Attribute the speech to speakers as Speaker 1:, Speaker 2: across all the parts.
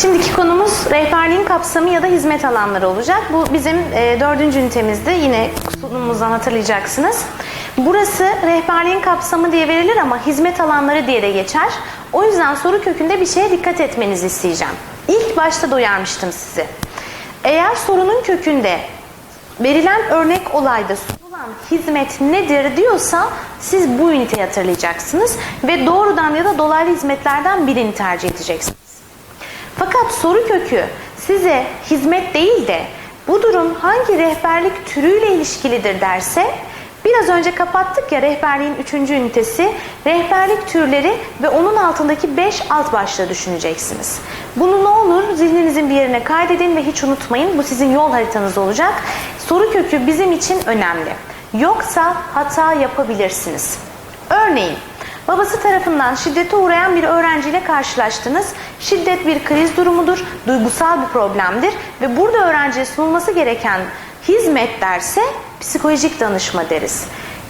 Speaker 1: Şimdiki konumuz rehberliğin kapsamı ya da hizmet alanları olacak. Bu bizim e, dördüncü ünitemizde yine sunumumuzdan hatırlayacaksınız. Burası rehberliğin kapsamı diye verilir ama hizmet alanları diye de geçer. O yüzden soru kökünde bir şeye dikkat etmenizi isteyeceğim. İlk başta da uyarmıştım sizi. Eğer sorunun kökünde verilen örnek olayda sunulan hizmet nedir diyorsa siz bu üniteyi hatırlayacaksınız ve doğrudan ya da dolaylı hizmetlerden birini tercih edeceksiniz. Fakat soru kökü size hizmet değil de bu durum hangi rehberlik türüyle ilişkilidir derse biraz önce kapattık ya rehberliğin 3. ünitesi rehberlik türleri ve onun altındaki 5 alt başlığı düşüneceksiniz. Bunu ne olur zihninizin bir yerine kaydedin ve hiç unutmayın bu sizin yol haritanız olacak. Soru kökü bizim için önemli. Yoksa hata yapabilirsiniz. Örneğin Babası tarafından şiddete uğrayan bir öğrenciyle karşılaştınız. Şiddet bir kriz durumudur, duygusal bir problemdir ve burada öğrenciye sunulması gereken hizmet derse psikolojik danışma deriz.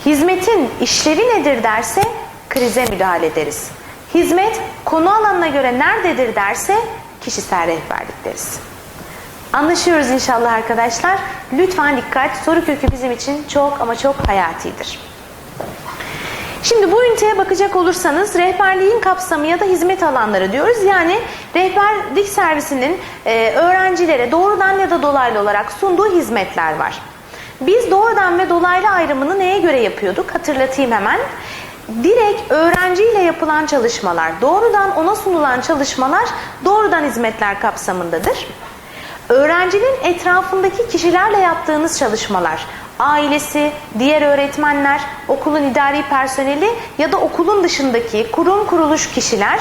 Speaker 1: Hizmetin işlevi nedir derse krize müdahale ederiz. Hizmet konu alanına göre nerededir derse kişisel rehberlik deriz. Anlaşıyoruz inşallah arkadaşlar. Lütfen dikkat. Soru kökü bizim için çok ama çok hayatidir. Şimdi bu üniteye bakacak olursanız rehberliğin kapsamı ya da hizmet alanları diyoruz. Yani rehberlik servisinin e, öğrencilere doğrudan ya da dolaylı olarak sunduğu hizmetler var. Biz doğrudan ve dolaylı ayrımını neye göre yapıyorduk? Hatırlatayım hemen. Direkt öğrenciyle yapılan çalışmalar, doğrudan ona sunulan çalışmalar doğrudan hizmetler kapsamındadır. Öğrencinin etrafındaki kişilerle yaptığınız çalışmalar, ailesi, diğer öğretmenler, okulun idari personeli ya da okulun dışındaki kurum kuruluş kişiler,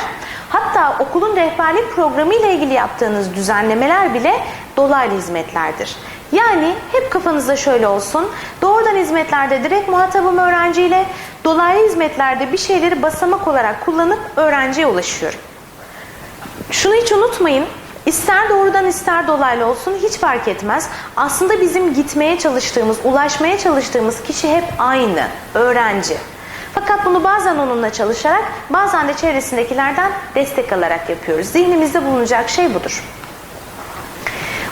Speaker 1: hatta okulun rehberlik programı ile ilgili yaptığınız düzenlemeler bile dolaylı hizmetlerdir. Yani hep kafanızda şöyle olsun, doğrudan hizmetlerde direkt muhatabım öğrenciyle, dolaylı hizmetlerde bir şeyleri basamak olarak kullanıp öğrenciye ulaşıyorum. Şunu hiç unutmayın, İster doğrudan ister dolaylı olsun hiç fark etmez. Aslında bizim gitmeye çalıştığımız, ulaşmaya çalıştığımız kişi hep aynı, öğrenci. Fakat bunu bazen onunla çalışarak, bazen de çevresindekilerden destek alarak yapıyoruz. Zihnimizde bulunacak şey budur.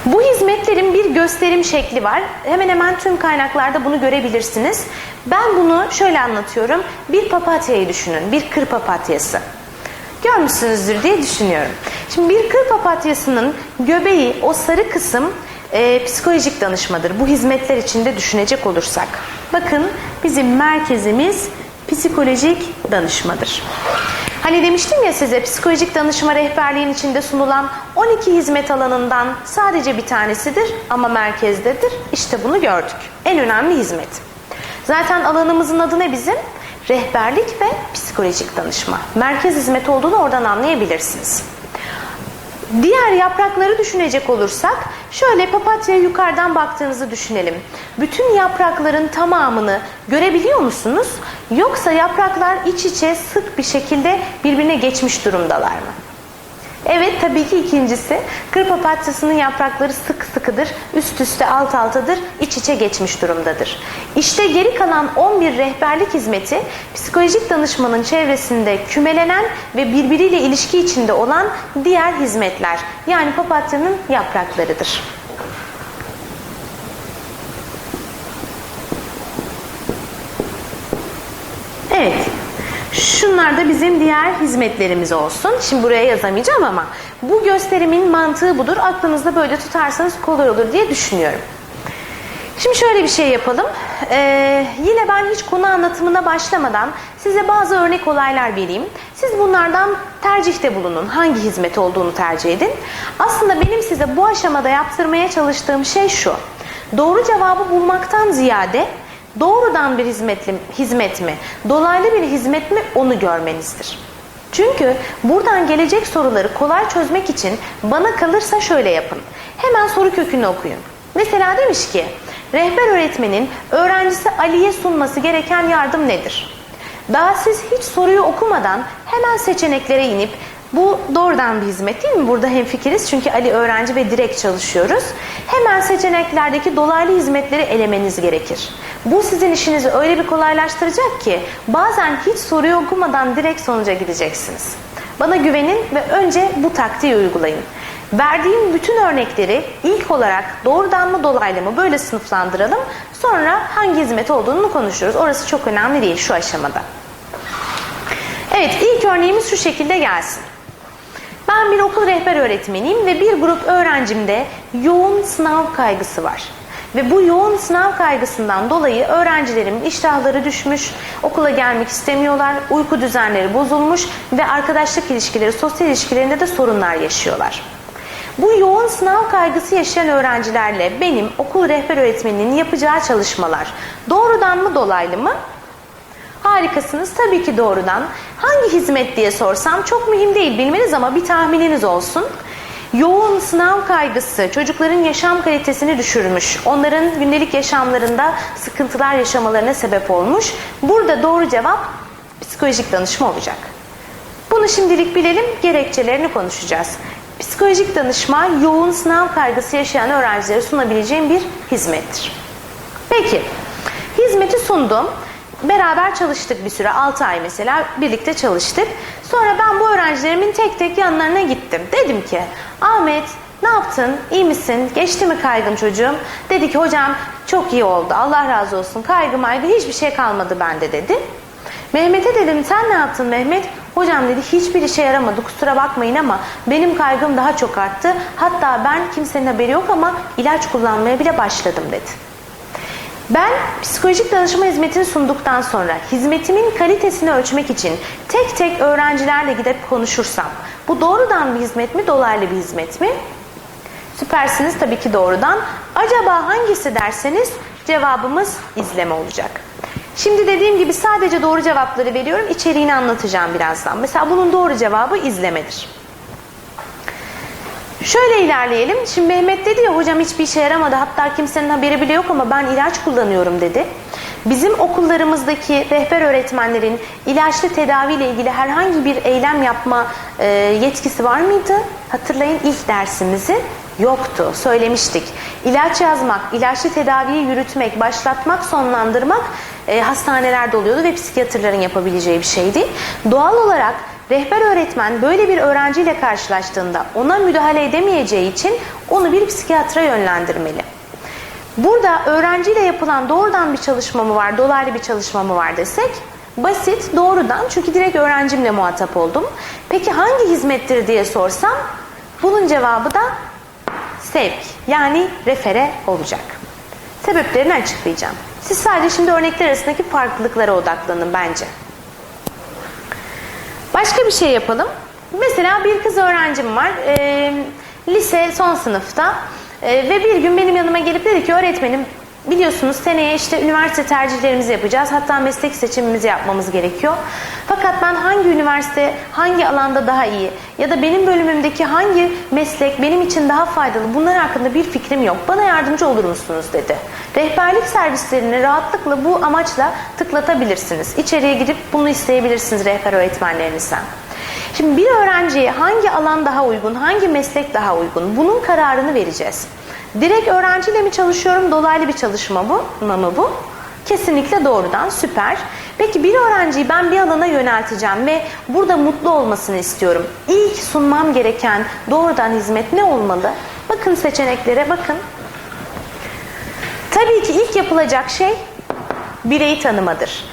Speaker 1: Bu hizmetlerin bir gösterim şekli var. Hemen hemen tüm kaynaklarda bunu görebilirsiniz. Ben bunu şöyle anlatıyorum. Bir papatyayı düşünün, bir kır papatyası görmüşsünüzdür diye düşünüyorum. Şimdi bir kır papatyasının göbeği, o sarı kısım e, psikolojik danışmadır. Bu hizmetler içinde düşünecek olursak. Bakın bizim merkezimiz psikolojik danışmadır. Hani demiştim ya size psikolojik danışma rehberliğin içinde sunulan 12 hizmet alanından sadece bir tanesidir ama merkezdedir. İşte bunu gördük. En önemli hizmet. Zaten alanımızın adı ne bizim? rehberlik ve psikolojik danışma. Merkez hizmet olduğunu oradan anlayabilirsiniz. Diğer yaprakları düşünecek olursak şöyle papatyaya yukarıdan baktığınızı düşünelim. Bütün yaprakların tamamını görebiliyor musunuz? Yoksa yapraklar iç içe sık bir şekilde birbirine geçmiş durumdalar mı? Evet tabii ki ikincisi kır papatyasının yaprakları sık sıkıdır, üst üste alt altadır, iç içe geçmiş durumdadır. İşte geri kalan 11 rehberlik hizmeti psikolojik danışmanın çevresinde kümelenen ve birbiriyle ilişki içinde olan diğer hizmetler yani papatyanın yapraklarıdır. Evet. Şunlar da bizim diğer hizmetlerimiz olsun. Şimdi buraya yazamayacağım ama bu gösterimin mantığı budur. Aklınızda böyle tutarsanız kolay olur diye düşünüyorum. Şimdi şöyle bir şey yapalım. Ee, yine ben hiç konu anlatımına başlamadan size bazı örnek olaylar vereyim. Siz bunlardan tercihte bulunun. Hangi hizmet olduğunu tercih edin. Aslında benim size bu aşamada yaptırmaya çalıştığım şey şu. Doğru cevabı bulmaktan ziyade doğrudan bir hizmet, hizmet mi, dolaylı bir hizmet mi onu görmenizdir. Çünkü buradan gelecek soruları kolay çözmek için bana kalırsa şöyle yapın. Hemen soru kökünü okuyun. Mesela demiş ki, rehber öğretmenin öğrencisi Ali'ye sunması gereken yardım nedir? Daha siz hiç soruyu okumadan hemen seçeneklere inip bu doğrudan bir hizmet değil mi? Burada hemfikiriz çünkü Ali öğrenci ve direkt çalışıyoruz. Hemen seçeneklerdeki dolaylı hizmetleri elemeniz gerekir. Bu sizin işinizi öyle bir kolaylaştıracak ki bazen hiç soruyu okumadan direkt sonuca gideceksiniz. Bana güvenin ve önce bu taktiği uygulayın. Verdiğim bütün örnekleri ilk olarak doğrudan mı dolaylı mı böyle sınıflandıralım. Sonra hangi hizmet olduğunu konuşuruz. Orası çok önemli değil şu aşamada. Evet ilk örneğimiz şu şekilde gelsin. Ben bir okul rehber öğretmeniyim ve bir grup öğrencimde yoğun sınav kaygısı var. Ve bu yoğun sınav kaygısından dolayı öğrencilerimin iştahları düşmüş, okula gelmek istemiyorlar, uyku düzenleri bozulmuş ve arkadaşlık ilişkileri, sosyal ilişkilerinde de sorunlar yaşıyorlar. Bu yoğun sınav kaygısı yaşayan öğrencilerle benim okul rehber öğretmeninin yapacağı çalışmalar doğrudan mı dolaylı mı? Harikasınız. Tabii ki doğrudan. Hangi hizmet diye sorsam çok mühim değil bilmeniz ama bir tahmininiz olsun. Yoğun sınav kaygısı çocukların yaşam kalitesini düşürmüş. Onların gündelik yaşamlarında sıkıntılar yaşamalarına sebep olmuş. Burada doğru cevap psikolojik danışma olacak. Bunu şimdilik bilelim, gerekçelerini konuşacağız. Psikolojik danışma yoğun sınav kaygısı yaşayan öğrencilere sunabileceğim bir hizmettir. Peki, hizmeti sundum. Beraber çalıştık bir süre 6 ay mesela birlikte çalıştık. Sonra ben bu öğrencilerimin tek tek yanlarına gittim. Dedim ki Ahmet ne yaptın? İyi misin? Geçti mi kaygın çocuğum? Dedi ki hocam çok iyi oldu. Allah razı olsun. Kaygı maygı hiçbir şey kalmadı bende dedi. Mehmet'e dedim sen ne yaptın Mehmet? Hocam dedi hiçbir işe yaramadı kusura bakmayın ama benim kaygım daha çok arttı. Hatta ben kimsenin haberi yok ama ilaç kullanmaya bile başladım dedi. Ben psikolojik danışma hizmetini sunduktan sonra hizmetimin kalitesini ölçmek için tek tek öğrencilerle gidip konuşursam bu doğrudan bir hizmet mi dolaylı bir hizmet mi? Süpersiniz tabii ki doğrudan. Acaba hangisi derseniz cevabımız izleme olacak. Şimdi dediğim gibi sadece doğru cevapları veriyorum. İçeriğini anlatacağım birazdan. Mesela bunun doğru cevabı izlemedir. Şöyle ilerleyelim. Şimdi Mehmet dedi ya hocam hiçbir işe yaramadı. Hatta kimsenin haberi bile yok ama ben ilaç kullanıyorum dedi. Bizim okullarımızdaki rehber öğretmenlerin ilaçlı tedavi ile ilgili herhangi bir eylem yapma e, yetkisi var mıydı? Hatırlayın ilk dersimizi yoktu. Söylemiştik. İlaç yazmak, ilaçlı tedaviyi yürütmek, başlatmak, sonlandırmak e, hastanelerde oluyordu ve psikiyatrların yapabileceği bir şeydi. Doğal olarak Rehber öğretmen böyle bir öğrenciyle karşılaştığında ona müdahale edemeyeceği için onu bir psikiyatra yönlendirmeli. Burada öğrenciyle yapılan doğrudan bir çalışma mı var, dolaylı bir çalışma mı var desek basit, doğrudan çünkü direkt öğrencimle muhatap oldum. Peki hangi hizmettir diye sorsam bunun cevabı da sevk yani refere olacak. Sebeplerini açıklayacağım. Siz sadece şimdi örnekler arasındaki farklılıklara odaklanın bence. Başka bir şey yapalım. Mesela bir kız öğrencim var. E, lise son sınıfta. E, ve bir gün benim yanıma gelip dedi ki öğretmenim biliyorsunuz seneye işte üniversite tercihlerimizi yapacağız. Hatta meslek seçimimizi yapmamız gerekiyor. Fakat ben hangi üniversite, hangi alanda daha iyi ya da benim bölümümdeki hangi meslek benim için daha faydalı bunlar hakkında bir fikrim yok. Bana yardımcı olur musunuz dedi. Rehberlik servislerini rahatlıkla bu amaçla tıklatabilirsiniz. İçeriye gidip bunu isteyebilirsiniz rehber öğretmenlerinizden. Şimdi bir öğrenciye hangi alan daha uygun, hangi meslek daha uygun bunun kararını vereceğiz. Direkt öğrenciyle mi çalışıyorum, dolaylı bir çalışma bu, mı bu? Kesinlikle doğrudan, süper. Peki bir öğrenciyi ben bir alana yönelteceğim ve burada mutlu olmasını istiyorum. İlk sunmam gereken doğrudan hizmet ne olmalı? Bakın seçeneklere bakın. Tabii ki ilk yapılacak şey bireyi tanımadır.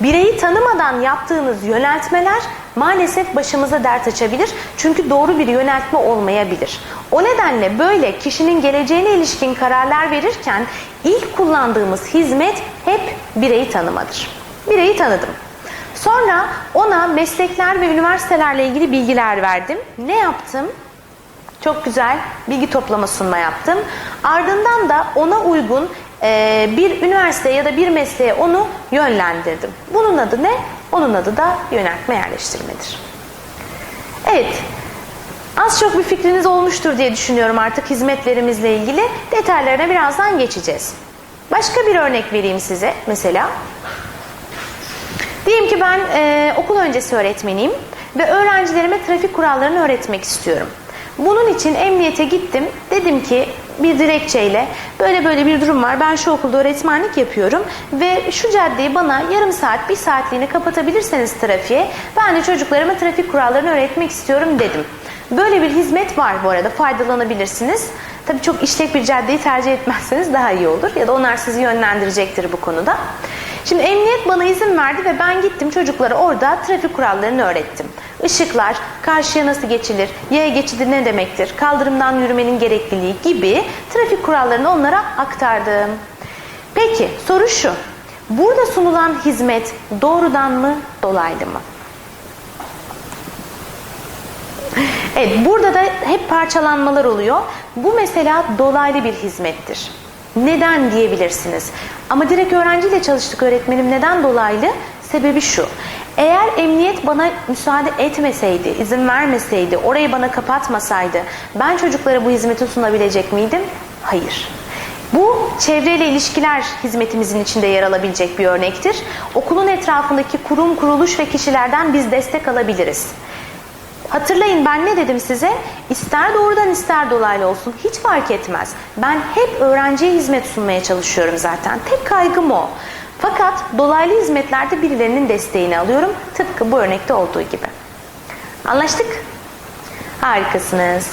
Speaker 1: Bireyi tanımadan yaptığınız yöneltmeler maalesef başımıza dert açabilir. Çünkü doğru bir yöneltme olmayabilir. O nedenle böyle kişinin geleceğine ilişkin kararlar verirken ilk kullandığımız hizmet hep bireyi tanımadır. Bireyi tanıdım. Sonra ona meslekler ve üniversitelerle ilgili bilgiler verdim. Ne yaptım? Çok güzel bilgi toplama sunma yaptım. Ardından da ona uygun bir üniversite ya da bir mesleğe onu yönlendirdim. Bunun adı ne? Onun adı da yöneltme yerleştirmedir. Evet, az çok bir fikriniz olmuştur diye düşünüyorum artık hizmetlerimizle ilgili. Detaylarına birazdan geçeceğiz. Başka bir örnek vereyim size mesela. Diyelim ki ben e, okul öncesi öğretmeniyim ve öğrencilerime trafik kurallarını öğretmek istiyorum. Bunun için emniyete gittim. Dedim ki bir dilekçeyle böyle böyle bir durum var. Ben şu okulda öğretmenlik yapıyorum ve şu caddeyi bana yarım saat, bir saatliğine kapatabilirseniz trafiğe ben de çocuklarıma trafik kurallarını öğretmek istiyorum dedim. Böyle bir hizmet var bu arada faydalanabilirsiniz. Tabii çok işlek bir caddeyi tercih etmezseniz daha iyi olur ya da onlar sizi yönlendirecektir bu konuda. Şimdi emniyet bana izin verdi ve ben gittim çocuklara orada trafik kurallarını öğrettim. Işıklar, karşıya nasıl geçilir, yaya geçidi ne demektir, kaldırımdan yürümenin gerekliliği gibi trafik kurallarını onlara aktardım. Peki soru şu. Burada sunulan hizmet doğrudan mı, dolaylı mı? Evet, burada da hep parçalanmalar oluyor. Bu mesela dolaylı bir hizmettir. Neden diyebilirsiniz. Ama direkt öğrenciyle çalıştık öğretmenim. Neden dolaylı? Sebebi şu. Eğer emniyet bana müsaade etmeseydi, izin vermeseydi, orayı bana kapatmasaydı ben çocuklara bu hizmeti sunabilecek miydim? Hayır. Bu çevreyle ilişkiler hizmetimizin içinde yer alabilecek bir örnektir. Okulun etrafındaki kurum, kuruluş ve kişilerden biz destek alabiliriz. Hatırlayın ben ne dedim size? İster doğrudan ister dolaylı olsun hiç fark etmez. Ben hep öğrenciye hizmet sunmaya çalışıyorum zaten. Tek kaygım o. Fakat dolaylı hizmetlerde birilerinin desteğini alıyorum. Tıpkı bu örnekte olduğu gibi. Anlaştık? Harikasınız.